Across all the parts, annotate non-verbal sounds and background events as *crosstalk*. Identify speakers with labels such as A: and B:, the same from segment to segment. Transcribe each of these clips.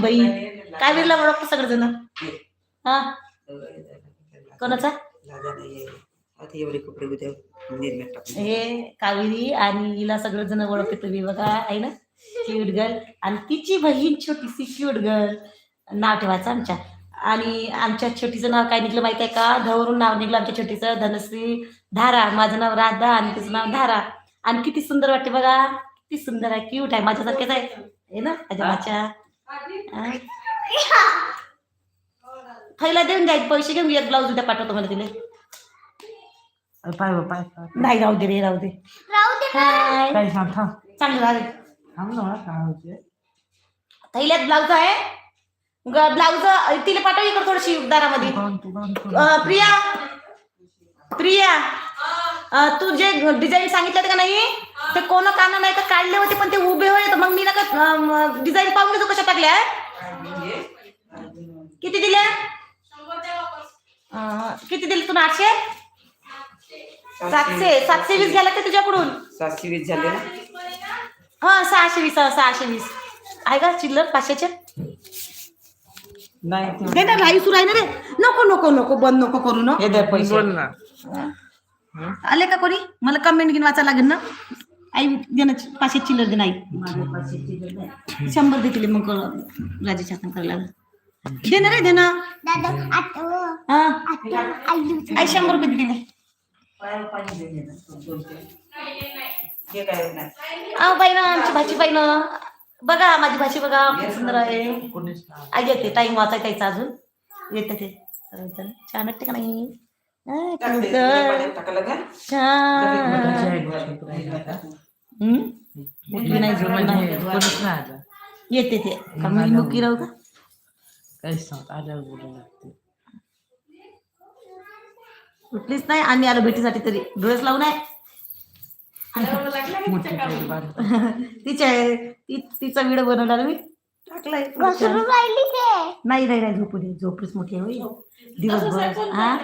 A: बहीण कावेरीला ओळखतो सगळेजण. हा? कोणाचा? हे कावेरी आणि हिला सगळेजण ओळखते तुम्ही बघा आहे ना? क्यूट गर्ल आणि तिची बहीण छोटीशी क्यूट गर्ल नाव ठेवायचं आमच्या. आणि आमच्या छोटीचं नाव काय निघलं माहिती आहे का? धवरून नाव निघलं आमच्या छोटीचं धनश्री धारा. माझं नाव राधा आणि तिचं नाव धारा. आणि किती सुंदर वाटते बघा. किती सुंदर आहे क्यूट आहे. माझ्यासारखेच आहे. आहे ना? माझ्या थैला देऊन द्या पैसे घेऊन एक ब्लाऊज उद्या पाठवतो मला तिने
B: पाय.
A: नाही राहू दे रे राहू दे. हाय.
B: सांग थांब.
A: चांगलं झालं.
B: थांब ना काय होते
A: थैल्यात ब्लाऊज आहे. ब्लाऊज तिला पाठव इकडे थोडीशी दारामध्ये.
B: तू तू तू
A: अं, प्रिया. प्रिया. अं, तू जे डिझाईन सांगितलं होतं का नाही? ते कोण काना नाही का काढले होते पण ते उभे होते मग मी ना डिझाईन पाहून घेतो कशा टाकल्या. किती दिल्या? किती दिले तुला आठशे? सातशे. सातशे वीस घ्यायला का तुझ्याकडून.
C: सातशे वीस झाले ना?
A: हा सहाशे वीस सहाशे वीस. आहे का चिल्लर पाचशेचे?
B: नाही.
A: ना सुरू आहे ना रे. नको नको नको बंद नको करू ना
C: हे द्या पैसे.
B: बोल ना.
A: आले का कोणी? मला कमेंट घेऊन वाचायला लागेल ना. आई दे ना पाचशे चिल्लर दे नाही शंभर देतील मग राजेच्या हातात करायला लागेल. दे ना रे दे ना
D: दादा आता
A: हा.
D: आता आई
A: आई शंभर रुपये दिले
C: काय नाही.
A: अहो बाई ना आमची भाजी बाई ना. बघा माझी भाजी बघा सुंदर आहे. आई येते टाइम वाचाय त्याचा अजून. येते ते. छान वाटते का नाही?
B: नाही. कोणीच आलं.
A: येते ते मी मुकी राहू का
B: काहीच आल्यावर बोलू लागते
A: कुठलीच नाही आम्ही आलो भेटीसाठी तरी डोळेच लावून आहे
B: मोठी पोरगी बारीक.
A: तिच्या ती तिचा व्हिडिओ बनवला ना मी टाकलाय नाही नाही नाही झोपू दे झोपलीच मोठी आहे होय. दिवसभर हा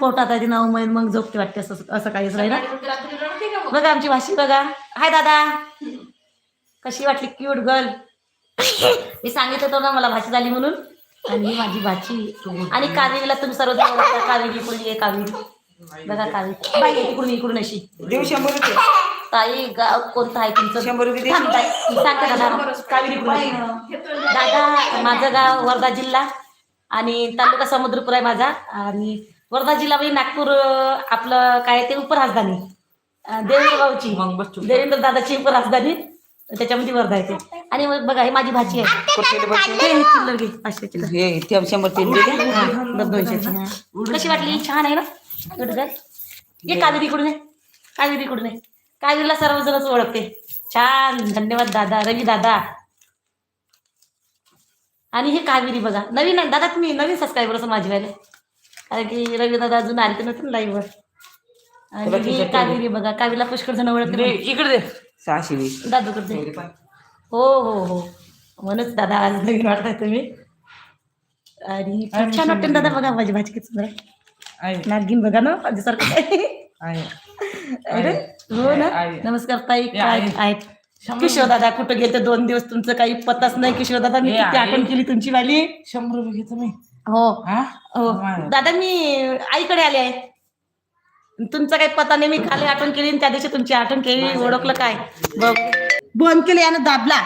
A: पोटात आहे नाव मग मग झोपते वाटते असं असं काहीच नाही ना? बघा आमची भाषी बघा. हाय दादा. कशी वाटली? Cute girl. मी सांगितलं होतं ना मला भाषी झाली म्हणून. आणि ही माझी भाची. आणि कावेरीला तुम्ही ओळखता. कावेरी इकडून ये कावेरी. बघा कावेरी. बाई इकडून इकडून अशी.
C: देऊ शंभर रुपये.
A: ताई गाव कोणतं आहे तुमचं?
C: शंभर रुपये
A: सांगते दादा? कावेरी. दादा माझं गाव वर्धा जिल्हा. आणि तालुका समुद्रपूर आहे माझा. आणि वर्धा जिल्हा म्हणजे नागपूर आपलं काय ते उपराजधानी अं, देवेंद्र दादाची उपराजधानी त्याच्यामध्ये वर्धा येते आणि मग बघा ही माझी भाची आहे. पाचशे चिल्लर
C: शंभर.
A: कशी वाटली? छान आहे ना? गुड गर्ल ये कावेरी इकडून आहे कावेरी इकडून आहे कावेरीला सर्वजणच ओळखते. छान. धन्यवाद दादा. रवी दादा. आणि हे कावेरी बघा. नवीन दादा तुम्ही नवीन सबस्क्रायबर असं माझीवाले कारण की रवी दादा अजून आले तर नव्हते लाईव्ह आणि ही कावेरी बघा कावेरीला पुष्कळ जण
B: दे,
A: ओळखते
B: इकडे दे.
C: सहाशे वीस
A: दादू करते. हो हो हो. म्हणूनच दादा आज नवीन वाटताय तुम्ही. आणि छान वाटते दादा बघा माझी भाजी किती सुंदर. नागिन बघा ना माझ्यासारखं. आहे अरे हो ना. नमस्कार ताई काय
B: आहे.
A: आहेत? किशोर दादा कुठं गेले दोन दिवस तुमचं काही पत्ताच नाही किशोर दादा मी. आठवण केली तुमची वाली?
B: शंभर रुपये घेतो मी.
A: हो.
B: हा?
A: हो.
B: वा.
A: दादा मी आईकडे आले आहे. तुमचा काही पत्ता नाही मी खाली आठवण केली आणि त्या दिवशी तुमची आठवण केली. ओळखलं काय? बघ. बंद केलं यानं दाबला.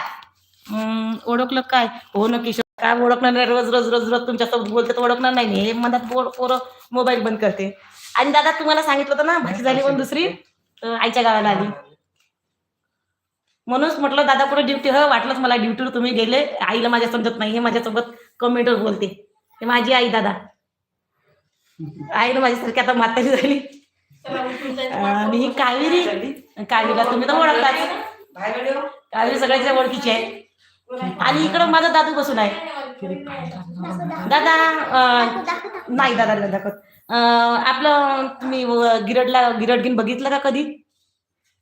A: हम्म, ओळखलं काय? हो ना किशोर. काय ओळखणार नाही? रोज रोज रोज रोज तुमच्यासोबत बोलते तर ओळखणार नाही मी. हे मधात पोर पोरं मोबाईल बंद करते. आणि दादा तुम्हाला सांगितलं होतं ना भाजी झाली पण दुसरी? तर आईच्या गावाला आली. म्हणूनच म्हटलं दादा कुठे ड्युटी? ह वाटलंच मला ड्युटीवर तुम्ही गेले. आईला माझ्या समजत नाही. हे माझ्यासोबत कमेंटवर बोलते. हे माझी आई दादा. आईनं माझ्यासारखी आता म्हातारी झाली. आणि ही कावेरी. कावेरीला तुम्ही तर ओळखताच. कावेरी सगळ्याच्या ओळखीची आहे. आणि इकडं माझा दादू बसून आहे. दादा नाही दादा नाही दाखवत आपलं तुम्ही गिरडला गिरडगिन बघितलं का कधी?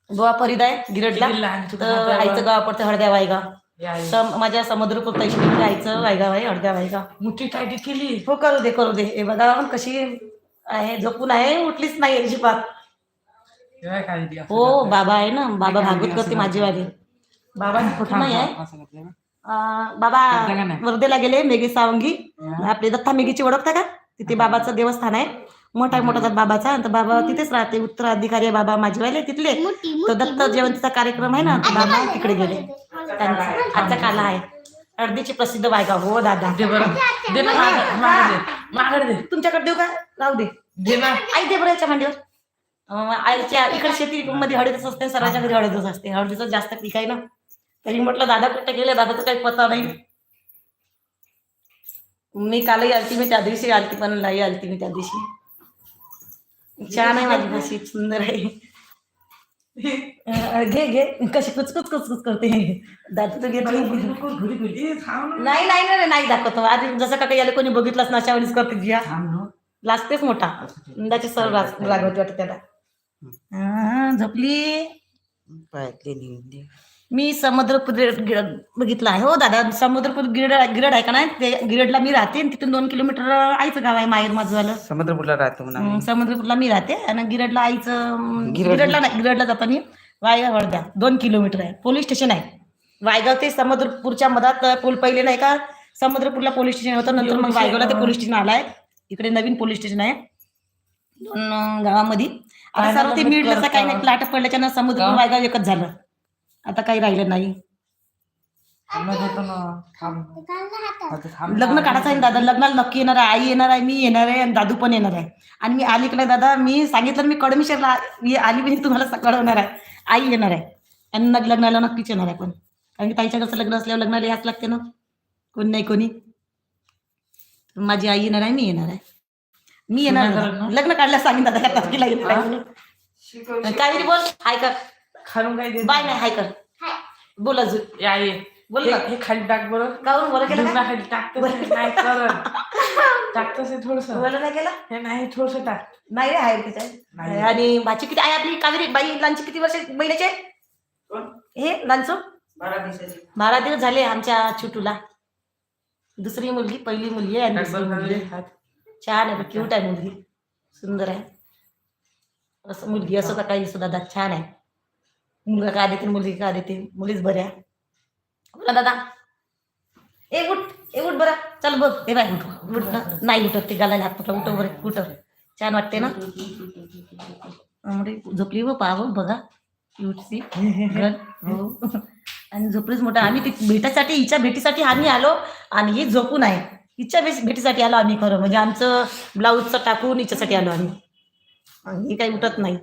A: गोवा फरीद आहे गिरडला. आईचं गाव पडतं हळद्या वायगाव तर माझ्या समुद्रपूर तैशी आईचं वायगाव आहे हळद्या वायगाव
B: मोठी टायटी केली?
A: हो करू दे करू दे. हे बघा कशी आहे झोपून आहे उठलीच नाही अजिबात.
B: हे
A: हो. बाबा आहे ना बाबा भागवत करते माझी वाली. फोटो नाही आहे? बाबा? वर्धेला गेले मेघे सावंगी. आपले दत्ता मेघीची ओळखता का? तिथे बाबाचं देवस्थान आहे. मोठा मोठा बाबाचा. तर बाबा तिथेच राहते उत्तराधिकारी आहे बाबा माझेवाले तिथले.
D: मोठी
A: तो दत्त जयंतीचा कार्यक्रम आहे ना तर बाबा तिकडे गेले. त्यांचा. आजचा काला आहे. हळदीची प्रसिद्ध बायका हो दादा.
B: दे बरं. दे ना मागं- मागं दे. मागं दे.
A: तुमच्याकडे देऊ का? राहू दे.
B: दे ना.
A: आई दे बरं याच्या मांडीवर. अं, आईच्या इकडे शेतीमध्ये हळदीच असते सर्वांच्या घरी हळदच असते. हळदीचं जास्त पीक आहे ना. तरी म्हटलं दादा कुठे गेले? दादाचं काही पता नाही. मी कालही आलती मी त्या दिवशी आलती पण लाई आलती मी त्या दिवशी. छान आहे माझी कशी सुंदर आहे. घे घे. कशी कुचकुच कुचकुच करते. दादा तर घेत नाही. नाही नाही नाही नाही दाखवतो. आधी जसं का काही याला कोणी बघितलंच ना अशावणीच करते जिया.
B: थांब ना.
A: लाजतेच मोठा. अंदाचे सर रागवते वाटत त्याला. हा, झोपली?
C: पायातले
A: मी समुद्रपूर गिरड बघितलं आहे. हो दादा समुद्रपूर गिरड गिरड आहे का नाही? ते गिरडला मी राहते आणि तिथून दोन किलोमीटर आईचं गाव आहे माहेर माझं झालं
C: समुद्रपूरला राहतो म्हणा.
A: समुद्रपूरला मी राहते आणि गिरडला आईचं
C: गिरडला.
A: गिरडला नाही गिरडला जाताना वायगाव वर्धा दोन किलोमीटर आहे. पोलीस स्टेशन आहे. वायगाव ते समुद्रपूरच्या मधात पूल पहिले नाही का? समुद्रपूरला पोलीस स्टेशन होतं. नंतर मग वायगावला ते पोलीस स्टेशन आलाय. इकडे नवीन पोलीस स्टेशन आहे. दोन गावामध्ये. आता सर्व ते मिळलं? काही नाही. प्लाट पडल्याच्या ना समुद्र? वायगाव एकच झालं. आता काही राहिलं नाही. लग्न. काढायचं आहे ना दादा लग्नाला नक्की येणार आहे आई येणार आहे मी येणार आहे आणि दादू पण येणार आहे. आणि मी आली की नाही दादा मी सांगितलं मी कडमिशरला मी आली मी तुम्हाला कळवणार आहे. आई येणार आहे. आणि नग लग्नाला नक्कीच येणार आहे पण. कारण की ताईच्या लग्न असल्यावर लग्नाला याच लागते ना. कोणी नाही कोणी. माझी आई येणार आहे मी येणार आहे. मी येणार.
B: लग्न?
A: काढल्यास सांगेन दादा तारखेला येणार आहे बोल. कर
B: खालून काय दे
A: बाय नाही हाय कर. बोल अजून.
B: या ये
A: बोल
B: हे. हे खाली टाक बरं.
A: कावरून बोला केलं का?
B: खाली टाकतंस हे नाही करत. *laughs* टाकतंस हे थोडस.
A: बोला नाही केलं?
B: हे नाही थोडस टाक.
A: नाही रे आहे तिथे
B: नाही.
A: आणि भाची किती आहे आपली कावेरी बाई लांची किती वर्ष महिन्याचे
C: कोण?
A: हे लांचो?
C: बारा दिवसाची.
A: बारा दिवस झाले आमच्या छोटूला. दुसरी मुलगी पहिली मुलगी आहे आणि दुसरी मुलगी
B: खाली.
A: छान आहे क्यूट आहे मुलगी. सुंदर आहे. असं मुलगी असं का काही सुद्धा छान आहे. मुलगा काय देते मुलगी काय देते मुलीच बऱ्या. बोला दादा. ए उठ. ए उठ बरं. चल बघ. हे बाय उठ. उठ ना. नाही उठत ते गाला हात पकडा उठ बरं उठ. छान वाटते ना? म्हणजे झोपली हो, व पाव बघा. क्यूटची हो आणि झोपलीच मोठा. आम्ही ती भेटासाठी हिच्या भेटीसाठी आम्ही आलो आणि ही झोपून आहे हिच्या भेटीसाठी आलो आम्ही खरं. म्हणजे आमचं ब्लाऊजचं टाकून हिच्यासाठी आलो आम्ही. आणि ही काही उठत नाही.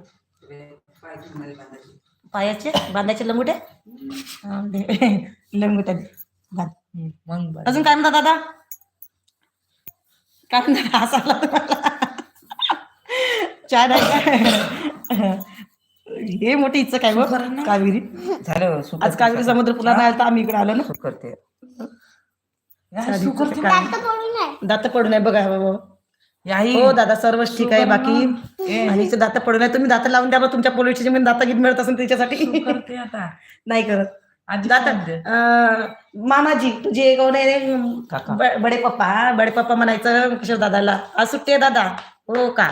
A: पायाचे बांधायचे लंगुटे? लंगुट्या बांध.
B: मग.
A: अजून काय म्हणता दादा? काय म्हणता हसायला छान आहे हे मोठी इच्छा काय
B: ना.
A: कावेरी.
C: झालं सुकं
A: आज कावेरी समुद्र पुला नाही आला तर आम्ही इकडे आलो ना.
C: सुकं करते?
D: दात
A: पडू नये. बघा. हो
B: या, ही.
A: दादा सर्वच ठीक आहे बाकी. आणि दात पडू नये तुम्ही दात लावून द्या बरं तुमच्या पोलीस स्टेशन दात गीत मिळत असेल त्याच्यासाठी
B: आता
A: नाही करत दात. अं, मामाजी तुझे?
C: काका.
A: ब- बडे पप्पा बडे पप्पा म्हणायचं किशोर दादाला आज सुट्टी आहे दादा हो का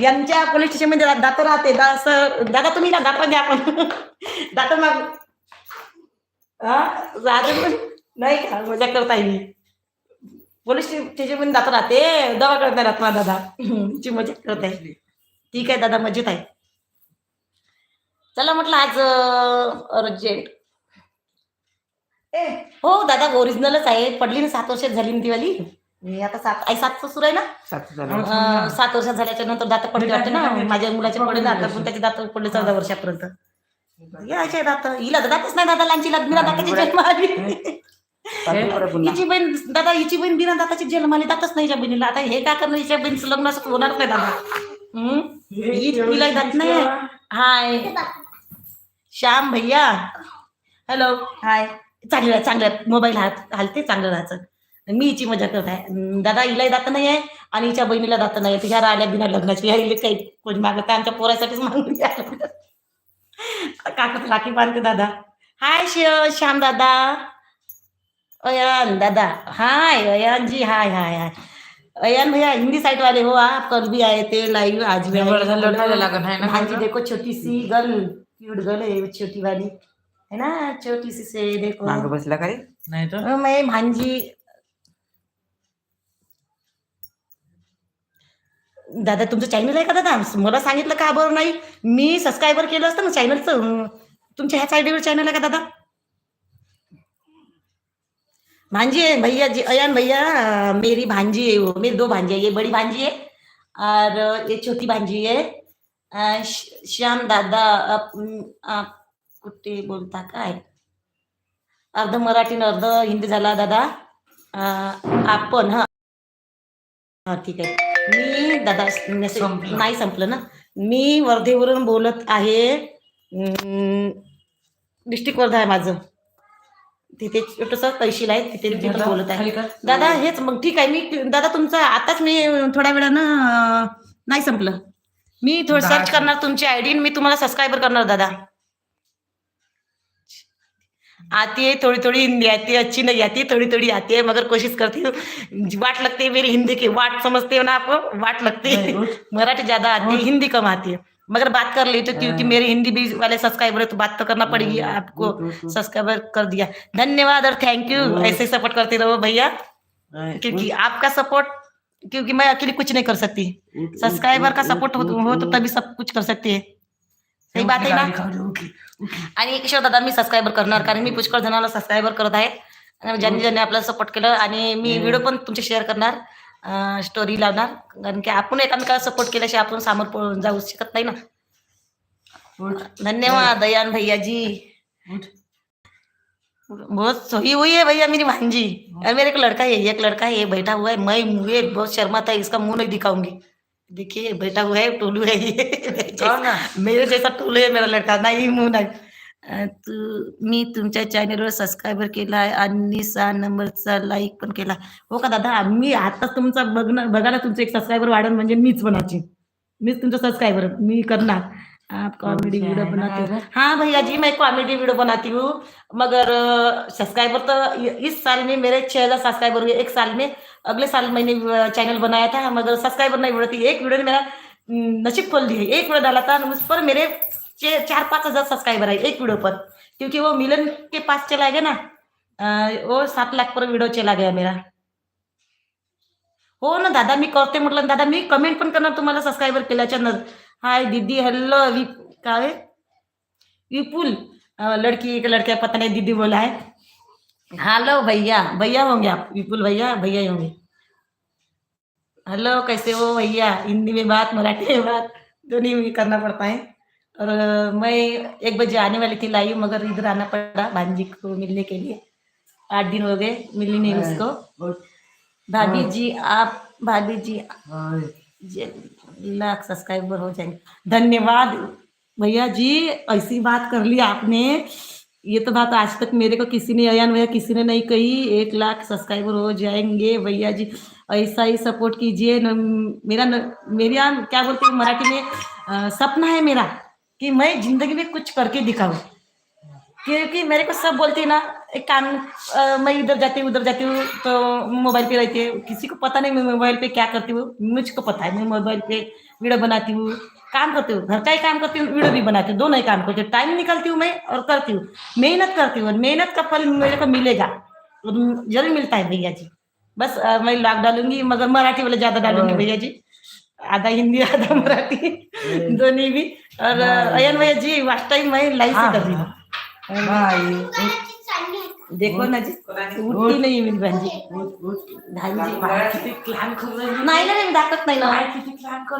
A: यांच्या पोलीस स्टेशनमध्ये दा- दात राहते दा- असं- दादा तुम्ही ना दात घ्या आपण दात माग हा? नाही का मजा करता येईल पोलीस स्टेशन दात राहते दवाखान्यात नाही राहत माझा दादा. ची मजा करत आहे. ठीक आहे दादा मजेत आहे. चला म्हटलं आज अर्जंट ए. हो दादा ओरिजिनलच आहे. पडली ना सात वर्षात झाली ना दिवाळी मी आता सात. आई सात सुरू आहे ना?
C: सात
A: वर्षात झाल्याच्यानंतर दात पडले वाटते ना? माझ्या मुलाचे पडले आता पण त्याचे दात पडले चौदा वर्षापर्यंत. यायचे दात. हिला दातच नाही दादा लांचीला बिना दाताची जन्म आली. हिची बहीण दादा हिची बहीण बिना दाताची जन्म आली दातच नाही हिच्या बहिणीला. आता हे काय करणार? हिच्या बहिणीचं लग्न असं होणार नाही दादा. हम्म? ही- हिला दात नाही. हाय. श्याम भैया. Hello hi. चांगलं चांगलं. मोबाईल हात हालते चांगलं राहायचं मी हिची मजा करत आहे. दादा हिलाही दात नाही आहे आणि हिच्या बहिणीला दात नाही आहे ह्या राहिल्या बिना लग्नाची. ह्या काही कोणी मागत आमच्या पोरासाठीच मागून द्या. काकत राखी बांधते दादा. हाय शिव श्याम दादा. अयान दादा. हाय अयान जी हाय हाय हाय. अयान भैया हिंदी साइड वाले हो आप कल भी आए थे लाइव आज भी आए
B: आहे ना?
A: भांजी देखो छोटी सी गर्ल क्यूट गर्ल है वो छोटी वाली। है ना? छोटी सी से देखो।
C: मागं बसला का रे
B: नाही
A: अ, मैं भांजी। दादा तुमचं चॅनल आहे का दादा? मला सांगितलं का बरं नाही? मी सबस्क्रायबर केलं असतं ना चॅनलचं तुमच्या ह्या साईडवर चॅनल आहे का दादा? भांजी है भैया जी अयान भैया मेरी भांजी है वो मेरी दो भांजी है ये बड़ी भांजी है और ये छोटी भांजी है। श्याम दादा आप आप कुठे बोलता काय? अर्ध मराठी अर्ध हिंदी झाला दादा। आपण हा? हा ठीक आहे. मी दादा. नाही संपलं ना? मी वर्धेवरून बोलत आहे डिस्ट्रिक्ट वर्धा आहे माझं. तिथे छोटस तहसील आहे तिथे बोलत आहे. दादा हेच मग ठीक आहे मी दादा तुमचं आताच मी थोड्या वेळानं नाही संपलं. मी थोडं सर्च करणार तुमची आयडी मी तुम्हाला सबस्क्राईबर करणार दादा. आती है थोड़ी थोड़ी हिंदी आती है अच्छी नहीं आती थोड़ी थोड़ी आती है मगर कोशिश करती. हूँ वाट लगती है मेरी हिंदी की वाट समझते हो ना आप वाट लगती. है। मराठी ज्यादा आती है। हिंदी कम आती है मगर बात कर लेती हूँ क्योंकि
B: हाँ।
A: मेरे हिंदी भी वाले सब्सक्राइबर है तो बात तो करना पड़ेगी
B: हाँ,
A: आपको। सब्सक्राइबर कर दिया धन्यवाद और थैंक यू। ऐसे सपोर्ट करते रहो भैया क्योंकि आपका सपोर्ट क्योंकि मैं अकेली कुछ नहीं कर सकती सब्सक्राइबर का सपोर्ट हो, हो तो
B: उठ.
A: तभी सब कुछ कर सकती है सही बात आहे ना. आणि किशोर दादा मी सबस्क्राईबर करणार कारण मी पुष्कळ जणांना सबस्क्राईबर करत आहे ज्यांनी ज्यांनी आपल्याला सपोर्ट केलं आणि मी. व्हिडिओ पण तुमचे शेअर करणार स्टोरी लावणार. कारण की आपण एकामेकाला सपोर्ट केल्याशिवाय आपण समोर जाऊ शकत नाही ना. धन्यवाद दयान भैया जी
B: उठ.
A: बहुत सोई हुई है भैया मेरी भांजी. और मेरे एक लड़का है एक लड़का है ये बैठा हुआ है मैं मुझे बहुत शर्माता है इसका मुंह नहीं दिखाऊंगी. देखिए बैठा हुआ है टोलू है ये. मेरे जैसा टोलू आहे मेरा लड़का नाही मून नाही तू मी तुमच्या चॅनलवर सबस्क्राईबर केला आहे आणि सहा नंबरचा लाईक पण केला. हो का दादा? मी आता तुमचा बघणं बघा ना तुमचं एक सबस्क्रायबर वाढन म्हणजे मीच बनाची मीच तुमचा सबस्क्राइबर मी करणार. आप कॉमेडी
B: है
A: बनाते? हो भैया जी मैं कॉमेडी वीडियो बनाती हूँ. मगर सब्सक्राइबर तो इस साल में मेरे छह हजार सब्सक्राइबर हुए। एक साल में अगले साल मैंने चैनल बनाया था मगर सब्सक्राइबर नहीं बढ़ती। एक वीडियो ने मेरा नसीब खोल दी है एक वीडियो डाला था उस पर मेरे चार पाच हजार सब्सक्राइबर आहे एक वीडियो पर क्योंकि वो मिलन के पास चला गया ना? ओ वो सात लाख पर वीडियो चला गया मेरा. हो ना दादा मी करते म्हटलं. दादा मी कमेंट पण करणार तुम्हाला सबस्क्राईबर केल्याच्या न हाय दीदी हॅलो वि काय विपुल. लड़की एक लडक्या पता नाही दीदी बोला है भैया. भैया होंगे आप विपुल भैया भैया होंगे हेलो कैसे हो भैया? हिंदी में बात मराठी में बात. दोन्ही करना पड़ता है और मैं एक बजे आने वाली थी लाइव मगर इधर आना पड़ा भांजी को मिलने के लिए। आठ दिन हो गए मिली नहीं उसको। भाभी जी आप भाभी जी लाख सब्सक्राइबर हो जाएँगे। धन्यवाद भैया जी ऐसी बात कर ली आपने। ये तो बात आज तक मेरे को किसी ने अयान भैया किसी ने नहीं कही। एक लाख सब्सक्राइबर हो जाएँगे भैया जी। ऐसा ही सपोर्ट कीजिए। मेरा न, मेरी क्या बोलते हैं मराठी में? अ, सपना है मेरा। कि मैं ज़िंदगी में कुछ करके दिखाऊँ। क्योंकि मेरे को सब बोलते हैं ना एक काम मैं इधर जाती हूँ उधर जाती हूँ तो मोबाइल पे रहती है। किसी को पता नहीं मैं मोबाइल पे क्या करती हूँ मुझको पता है। मैं मोबाइल पे वीडियो बनाती हूँ काम करती हूँ। घर का ही काम करती हूँ वीडियो भी बनाती हूँ दोनों ही काम करती हूँ। टाइम निकालती हूँ मैं और करती हूँ। मेहनत करती हूँ मेहनत का फल मेरे को मिलेगा। ज़रूर मिलता है भैया जी। बस मैं लाख डालूँगी मगर मराठी वाले ज़्यादा डालूँगी
B: हाँ।
A: भैया जी। आधा हिंदी आधा मराठी दोनों भी और
B: हाँ।
A: अयन भैया जी वास्ट टाइम मैं लाइव से कर रही हूँ
B: नाही.
A: देखो ना जी उठती नाही मेरी बहन जी
B: उठ, उठ.
A: धानजी
B: पाय किती क्लाम करू राहिली.
A: नाही ना मी दाखवत नाही ना.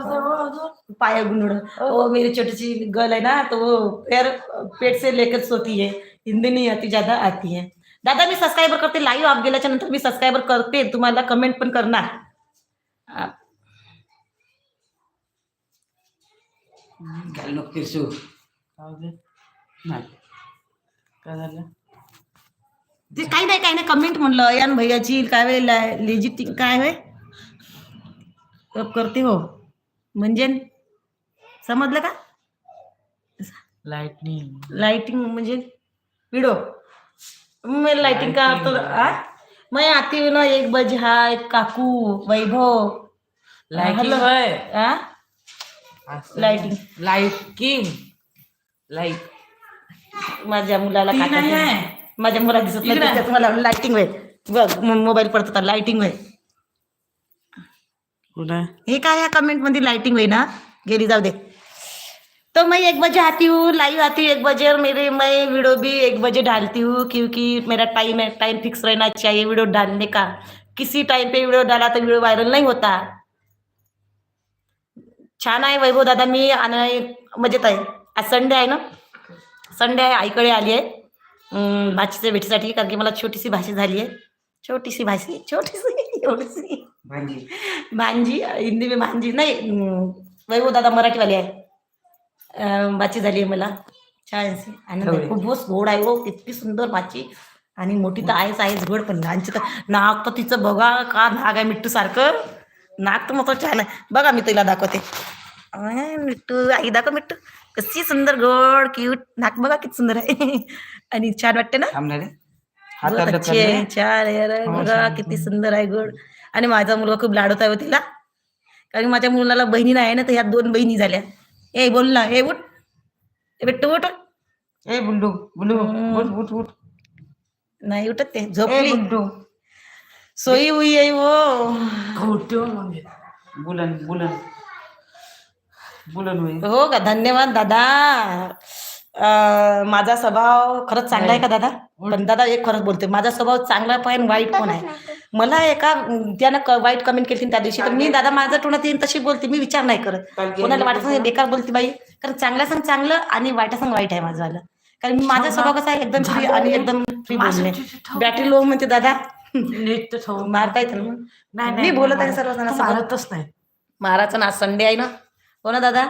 B: हो.
A: पाया गुंडड़ वो मेरी छोटी सी गर्ल है ना तो वो पैर पेट से लेकर सोती है. हिंदी नहीं आती ज्यादा आती है. दादा मी सबस्क्राईबर करते लाईव्ह आप गेल्याच्यानंतर मी सबस्क्राईबर करते. तुम्हाला कमेंट पण करणार.
C: घाल नको फिरसू. नाही.
B: काय झालं?
A: ते काही नाही काही नाही कमेंट म्हणलं. अयान भैयाची काय वे लेजिट काय वे करते हो. म्हणजे? समजलं का?
B: लाइटनिंग
A: लाइटिंग म्हणजे? वीडियो मैं लाइटिंग का तो आ? मैं आती हूँ ना एक बजे हाय काकू Vaibhav.
B: Lighting
A: Hello. Lighting.
B: Lighting light
A: माझ्या मुलाला
B: ती नाही.
A: माझ्या मुला दिसत नाही
B: इकडे.
A: त्याच्यात मला लाइटिंग होय बघ मोबाईल पडत होता लाइटिंग होय
B: कुठं
A: हे काय ह्या कमेंटमध्ये लाइटिंग हुई ना गेली जाऊ दे. तो मैं एक बजे आती हूँ लाइव आती हूँ एक बजे और मेरे मैं वीडियो भी एक बजे डालती हूँ क्योंकि मेरा टाइम है टाइम फिक्स रहना चाहिए वीडियो डालने का। किसी टाइम पे वीडियो डाला तो वीडियो वायरल नहीं होता। छान आहे वैभव दादा मी आणि मजेत आहे. आज संडे आहे ना? संडे आहे आईकडे आली आहे. भाचीच्या भेटीसाठी कारण की मला छोटीशी भाषी झाली आहे. छोटीशी भाषी छोटीशी एवढीशी.
C: भांजी.
A: हिंदी में भांजी. नाही वैभव दादा मराठीवाली आहे. बाची झाली आहे मला. छान आणि
B: होय.
A: खूप बहुत गोड आहे हो इतकी सुंदर बाची आणि मोठी तर आहेच आहेच. गोड पण. लहानची तर नाक तर तिचं बघा का नाग आहे मिट्टू सारखं. नाक तर मग छान आहे बघा मी तिला दाखवते. मिट्टू आई दाखव मिट्टू. कशी सुंदर गोड क्यूट नाक बघा किती सुंदर आहे. *laughs* आणि छान वाटते ना? छान आहे
B: हो,
A: बघा. किती सुंदर आहे गोड. आणि माझा मुलगा खूप लाडवत आहे हो तिला. कारण माझ्या मुलाला बहिणी नाही ना तर ह्या दोन बहिणी झाल्या. ए बोल ना. ए उठ. ए बेट्टू उठ.
B: ए बुंडू बुंडू. उठ उठ उठ.
A: नाही उठत ते. झोपली. सोयी हुई आहे वो
B: बुलन बुलन बुलन होय
A: हो का? धन्यवाद दादा. अं, माझा स्वभाव खरंच चांगला आहे का दादा? पण दादा एक खरंच बोलते. माझा स्वभाव चांगला पण वाईट पण आहे. मला एका त्यानं क- वाईट कमेंट केली त्या दिवशी. तर मी दादा माझं टोनात येईन तशी बोलते. मी विचार नाही करत. कोणाला वाटत नाही बेकार बोलते बाई? कारण चांगल्या संग चांगलं आणि वाईटा संग वाईट आहे माझं वालं कारण मी माझा स्वभाव कसा आहे एकदम फ्री आणि एकदम फ्री बोलणे. बॅटरी लो म्हणते दादा.
B: नीट
A: मारता येतं ना. मी बोलत आहे सर्वजणांसोबत
B: मारतच नाही.
A: महाराजचा ना संडे आहे ना. हो ना दादा?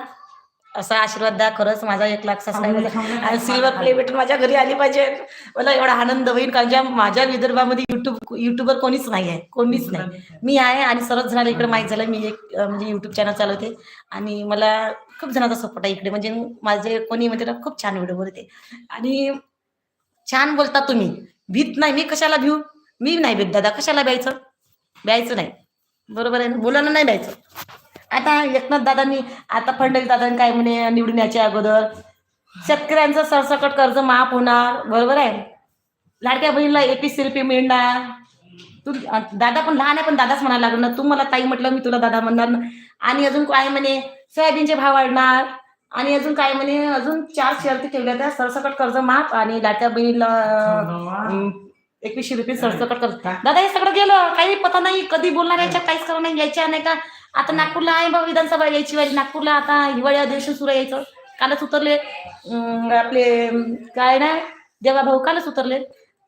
A: असा आशीर्वाद द्या खरंच. माझा एक लाख आणि सिल्वर प्ले भेटून माझ्या घरी आली पाहिजे. मला एवढा आनंद होईल कारण ज्या माझ्या विदर्भामध्ये युट्यूब युट्यूबर कोणीच नाही आहे. कोणीच नाही. मी आहे आणि सर्वच जणांना इकडे माहीत झालं. मी एक म्हणजे युट्यूब चॅनल चालवते. आणि मला खूप जणांचा सपोर्ट आहे इकडे. म्हणजे माझे कोणी म्हणते ना खूप छान व्हिडिओ बोलते. आणि छान बोलता तुम्ही. भीत नाही. मी कशाला भिऊ? मी नाही भीत दादा. कशाला ब्यायचं? ब्यायचं नाही. बरोबर आहे ना? मुलांना नाही द्यायचं आता एकनाथ दादांनी आता फडणवीस दादांनी काय म्हणे निवडून याच्या अगोदर शेतकऱ्यांचं सरसकट कर्ज माफ होणार. बरोबर आहे? लाडक्या बहिणीला एपीसी रुपये मिळणार. तू दादा पण लहान आहे पण दादाच म्हणायला लागलं ना. तू मला ताई म्हटलं मी तुला दादा म्हणणार ना. आणि अजून काय म्हणे सोयाबीनचे भाव वाढणार. आणि अजून काय म्हणे अजून चार शर्ती ठेवल्या त्या. सरसकट कर्ज माफ. आणि लाडक्या बहिणीला एकवीसशे रुपये सरसकट कर्ज दादा हे सगळं गेलं. काही पता नाही कधी बोलणार याच्या काहीच करा नाही यायच्या नाही का? आता नागपूरला आहे बघ विधानसभा यायची वाली नागपूरला आता हिवाळी अधिवेशन सुरू यायचं. कालच उतरले. आपले काय ना देवा भाऊ कालच उतरले.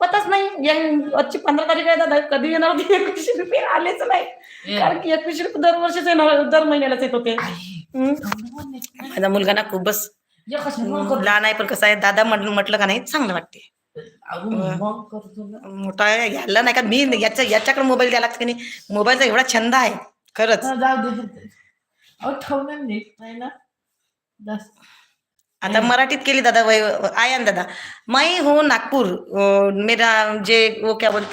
A: पताच नाही. आजची पंधरा तारीख आहे दादा. कधी येणार होती? एकवीसशे रुपये आलेच नाही. कारण की एकवीसशे रुपये दरवर्षीच येणार दर महिन्यालाच येत होते. माझा मुलगा ना खूपच लहान आहे पण कसं आहे? दादा म्हटलं का नाही चांगलं वाटते. मोठा आहे, घ्यायला नाही का? मी याच्या याच्याकडे मोबाईल द्यायला लागतो की नाही? मोबाईलचा एवढा छंद आहे खरंच. आता मराठीत केली दादा वय आयन दादा. मैं हूँ नागपुर अं, मेरा जे वो क्या बोलते?